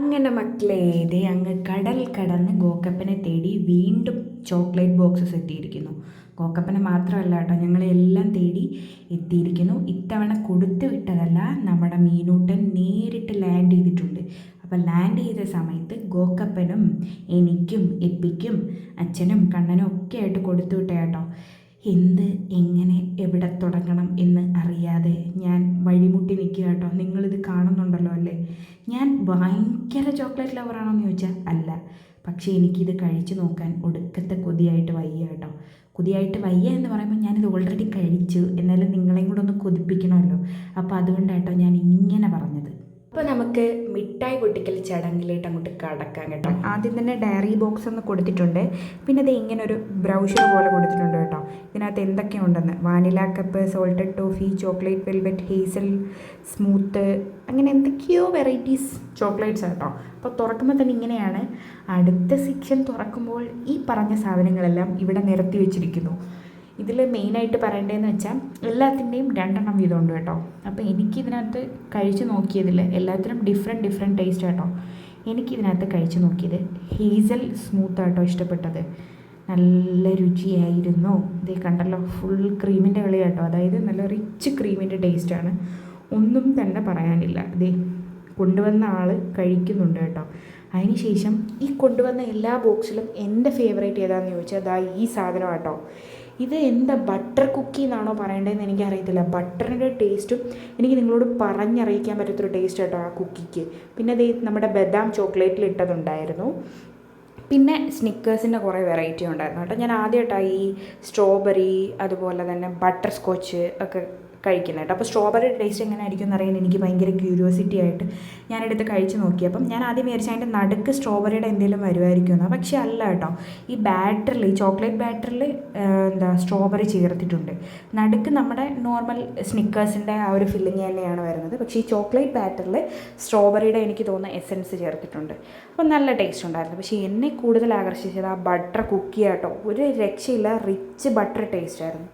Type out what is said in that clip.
അങ്ങനെ മക്കളെ ദേ അങ്ങ് കടൽ കടന്ന് ഗോക്കപ്പനെ തേടി വീണ്ടും ചോക്ലേറ്റ് ബോക്സസ് എത്തിയിരിക്കുന്നു. ഗോക്കപ്പനെ മാത്രമല്ല കേട്ടോ ഞങ്ങളെല്ലാം തേടി എത്തിയിരിക്കുന്നു. ഇത്തവണ കൊടുത്തു വിട്ടതല്ല നമ്മുടെ മീനൂട്ടൻ നേരിട്ട് ലാൻഡ് ചെയ്തിട്ടുണ്ട്. അപ്പോൾ ലാൻഡ് ചെയ്ത സമയത്ത് ഗോക്കപ്പനും എനിക്കും എപ്പിക്കും അച്ഛനും കണ്ണനും ഒക്കെ ആയിട്ട് കൊടുത്തു വിട്ടേ കേട്ടോ. എന്ത് എങ്ങനെ എവിടെ തുടങ്ങണം എന്ന് അറിയാതെ ഞാൻ വഴിമുട്ടി നിൽക്കുക കേട്ടോ. നിങ്ങളിത് കാണുന്നുണ്ടല്ലോ അല്ലേ? ഞാൻ ഭയങ്കര ചോക്ലേറ്റ് ലവറാണോന്ന് ചോദിച്ചാൽ അല്ല. പക്ഷേ എനിക്കിത് കഴിച്ചു നോക്കാൻ ഒടുക്കത്തെ കൊതിയായിട്ട് വയ്യ കേട്ടോ. കൊതിയായിട്ട് വയ്യ എന്ന് പറയുമ്പോൾ ഞാനിത് ഓൾറെഡി കഴിച്ചു. എന്നാലും നിങ്ങളെയും കൂടെ ഒന്ന് കൊതിപ്പിക്കണമല്ലോ. അപ്പോൾ അതുകൊണ്ടാട്ടോ ഞാൻ ഇങ്ങനെ പറഞ്ഞത്. അപ്പോൾ നമുക്ക് മിഠായി പൊട്ടിക്കൽ ചടങ്ങിലേക്ക് അങ്ങോട്ട് കടക്കാം കേട്ടോ. ആദ്യം തന്നെ ഡയറി ബോക്സ് ഒന്ന് കൊടുത്തിട്ടുണ്ട്. പിന്നെ അത് ഇങ്ങനെ ഒരു ബ്രൗഷർ പോലെ കൊടുത്തിട്ടുണ്ട് കേട്ടോ. ഇതിനകത്ത് എന്തൊക്കെയുണ്ടെന്ന് vanilla cup salted toffee chocolate velvet hazel smooth അങ്ങനെ എന്തൊക്കെയോ വെറൈറ്റീസ് ചോക്ലേറ്റ്സ് കേട്ടോ. അപ്പോൾ തുറക്കുമ്പോൾ തന്നെ ഇങ്ങനെയാണ്. അടുത്ത സെക്ഷൻ തുറക്കുമ്പോൾ ഈ പറഞ്ഞ സാധനങ്ങളെല്ലാം ഇവിടെ നിരത്തി വെച്ചിരിക്കുന്നു. ഇതിൽ മെയിനായിട്ട് പറയേണ്ടതെന്ന് വെച്ചാൽ എല്ലാത്തിന്റെയും രണ്ടെണ്ണം വീതമുണ്ട് കേട്ടോ. അപ്പോൾ എനിക്കിതിനകത്ത് കഴിച്ച് നോക്കിയതിൽ എല്ലാത്തിനും ഡിഫറെന്റ് ഡിഫറെന്റ് ടേസ്റ്റ് കേട്ടോ എനിക്ക് എനിക്കിതിനകത്ത് കഴിച്ച് നോക്കിയത് ഹേസൽ സ്മൂത്ത് ആട്ടോ ഇഷ്ടപ്പെട്ടത്. നല്ല രുചിയായിരുന്നു. ഇതേ കണ്ടല്ലോ ഫുൾ ക്രീമിന്റെ കളി കേട്ടോ അതായത് നല്ല റിച്ച് ക്രീമിന്റെ ടേസ്റ്റാണ് ഒന്നും തന്നെ പറയാനില്ല. ഇതേ കൊണ്ടുവന്ന ആൾ കഴിക്കുന്നുണ്ട് കേട്ടോ. അതിനുശേഷം ഈ കൊണ്ടുവന്ന എല്ലാ ബോക്സിലും എന്റെ ഫേവറേറ്റ് ഏതാണെന്ന് ചോദിച്ചാൽ അതാ ഈ സാധനം കേട്ടോ ഇത് എന്താ ബട്ടർ കുക്കി എന്നാണോ പറയേണ്ടതെന്ന് എനിക്കറിയത്തില്ല. ബട്ടറിന്റെ ടേസ്റ്റും എനിക്ക് നിങ്ങളോട് പറഞ്ഞറിയിക്കാൻ പറ്റാത്തൊരു ടേസ്റ്റ് കേട്ടോ ആ കുക്കിക്ക് പിന്നെ അത് നമ്മുടെ ബദാം ചോക്ലേറ്റിൽ ഇട്ടതുണ്ടായിരുന്നു. പിന്നെ സ്നിക്കേഴ്സിന്റെ കുറേ വെറൈറ്റി ഉണ്ടായിരുന്നു കേട്ടോ. ഞാൻ ആദ്യമായിട്ടാണ് ഈ സ്ട്രോബെറി അതുപോലെ തന്നെ ബട്ടർ സ്കോച്ച് ഒക്കെ കഴിക്കുന്നത് അപ്പോൾ സ്ട്രോബെറി ടേസ്റ്റ് എങ്ങനെ ആയിരിക്കും എന്നറിയാൻ എനിക്ക് ഭയങ്കര ക്യൂരിയോസിറ്റി ആയിട്ട് ഞാനെടുത്ത് കഴിച്ച് നോക്കി അപ്പം ഞാൻ ആദ്യം വിചാരിച്ചാൽ അതിന്റെ നടുക്ക് സ്ട്രോബെറിയുടെ എന്തെങ്കിലും വരുമായിരിക്കും എന്ന്. പക്ഷേ അല്ല കേട്ടോ. ഈ ബാറ്ററിൽ ഈ ചോക്ലേറ്റ് ബാറ്ററിൽ എന്താ സ്ട്രോബെറി ചേർത്തിട്ടുണ്ട്. നടുക്ക് നമ്മുടെ നോർമൽ സ്നിക്കേഴ്സിന്റെ ആ ഒരു ഫില്ലിങ് തന്നെയാണ് വരുന്നത്. പക്ഷേ ഈ ചോക്ലേറ്റ് ബാറ്ററിൽ സ്ട്രോബെറിയുടെ എനിക്ക് തോന്നുന്ന എസൻസ് ചേർത്തിട്ടുണ്ട്. അപ്പോൾ നല്ല ടേസ്റ്റ് ഉണ്ടായിരുന്നു. പക്ഷേ എന്നെ കൂടുതൽ ആകർഷിച്ചത് ആ ബട്ടർ കുക്കി ആട്ടോ. ഒരു രക്ഷയില്ല റിച്ച് ബട്ടർ ടേസ്റ്റ് ആയിരുന്നു.